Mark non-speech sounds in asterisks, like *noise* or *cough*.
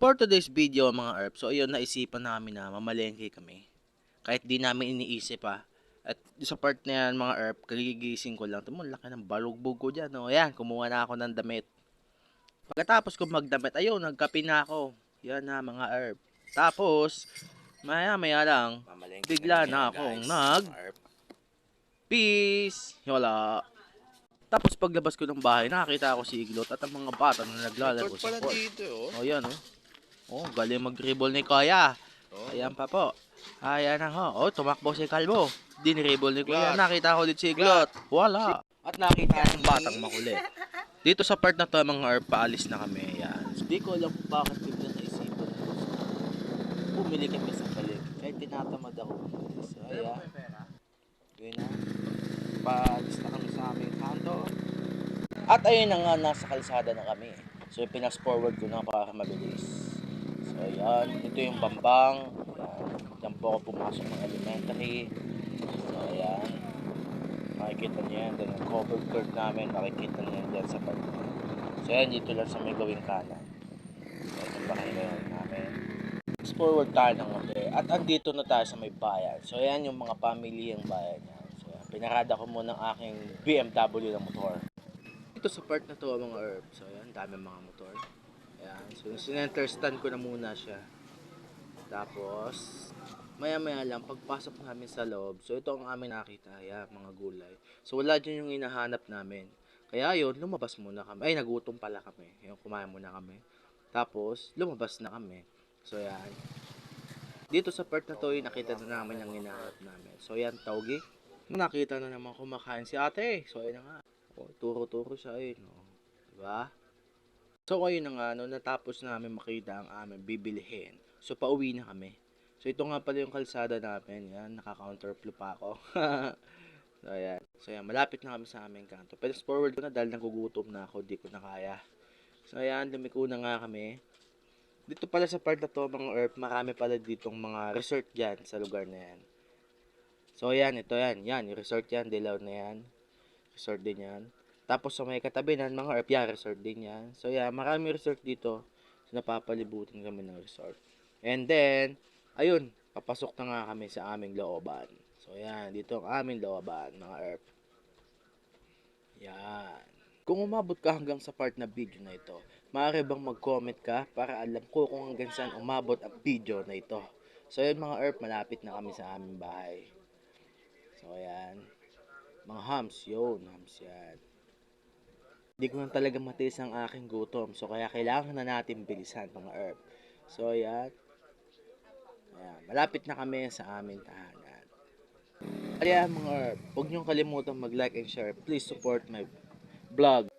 For today's video mga herb, so ayun naisipan namin na mamalengke kami. Kahit di namin iniisip pa. At sa part na yan mga herb, kagigising ko lang. Tumon, laki ng balugbog ko dyan. O ayan, kumuha na ako ng damit. Pagkatapos ko magdamit, ayun, nagkape na ako. Yan na mga herb. Tapos, maya maya lang, bigla na akong nag peace. Wala. Tapos paglabas ko ng bahay, nakakita ako si Iglot at ang mga bata na naglalaro sa court. dito, oh. Oh, yan, oh. Oh, galing mag-dribble ni Kuya. oh. Ayan pa po. Ayan na ho. Oh, tumakbo si Kalbo. Dinribble ni Kuya. Nakita ko ulit si Glot. Wala. At nakita ang batang makulit. *laughs* Dito sa part na to, mga herb, paalis na kami. Yan. Hindi ko alam kung bakit bigla naisipan ko. Bumili kami sa balik. Kahit tinatamad ako. So, ayan. Yun na. Paalis na kami sa aming kanto. At ayun na nga, nasa kalsada na kami. So, pinas forward ko na para mabilis. Ayan. Ito yung bambang. Diyan po ako pumasok ng elementary. So, ayan. Makikita niyo yan. Then, yung covered court namin. Makikita niyo yan dyan sa part. So, ayan. Dito lang sa may gawing kanan. So, ito yung bahay namin. Fast forward tayo ng konti. At andito na tayo sa may bayan. So, ayan yung mga family yung bayan niya. So, ayan. Pinarada ko muna ang aking BMW na motor. Dito sa part na to mga herb. So, ayan. Dami mga motor. Ayan. So, sinenter stand ko na muna siya. Tapos, maya maya lang, pagpasok namin sa loob, so ito ang aming nakita, ayan, mga gulay. So, wala dyan yung hinahanap namin. Kaya yun, lumabas muna kami. Ay, nagutom pala kami. Yung kumain muna kami. Tapos, lumabas na kami. So, yan. Dito sa part na to, yung nakita na namin ang hinahanap namin. So, yan, tawgi. Nakita na naman kumakain si ate. So, ayun na nga. O, turo-turo siya, ayun. O. Diba? So, ayun na nga, no, natapos namin makita ang aming bibilihin. So, pauwi na kami. So, ito nga pala yung kalsada namin. Yan, naka-counterflow pa ako. *laughs* so, ayan. So, ayan, malapit na kami sa aming kanto. Pero forward ko na dahil nagugutom na ako, di ko na kaya. So, ayan, lumiko na nga kami. Dito pala sa part na to, mga earth, marami pala ditong mga resort dyan sa lugar na yan. So, ayan, ito yan. Yan, yung resort yan, dilaw na yan. Resort din yan. Tapos sa may katabi nan mga earth, yan, resort din yan. So, yan, marami resort dito. So, napapalibutan kami ng resort. And then, ayun, papasok na nga kami sa aming looban. So, yan, dito ang aming looban, mga earth. Yan. Kung umabot ka hanggang sa part na video na ito, maaari bang mag-comment ka para alam ko kung hanggang saan umabot ang video na ito. So, yun mga earth, malapit na kami sa aming bahay. So, ayan. Mga hams, yun, hams yan. Hindi ko na talaga matiis ang aking gutom. So, kaya kailangan na natin bilisan mga earth. So, ayan. Ayan, malapit na kami sa aming tahanan. Kaya mga herb, huwag niyong kalimutan mag-like and share. Please support my vlog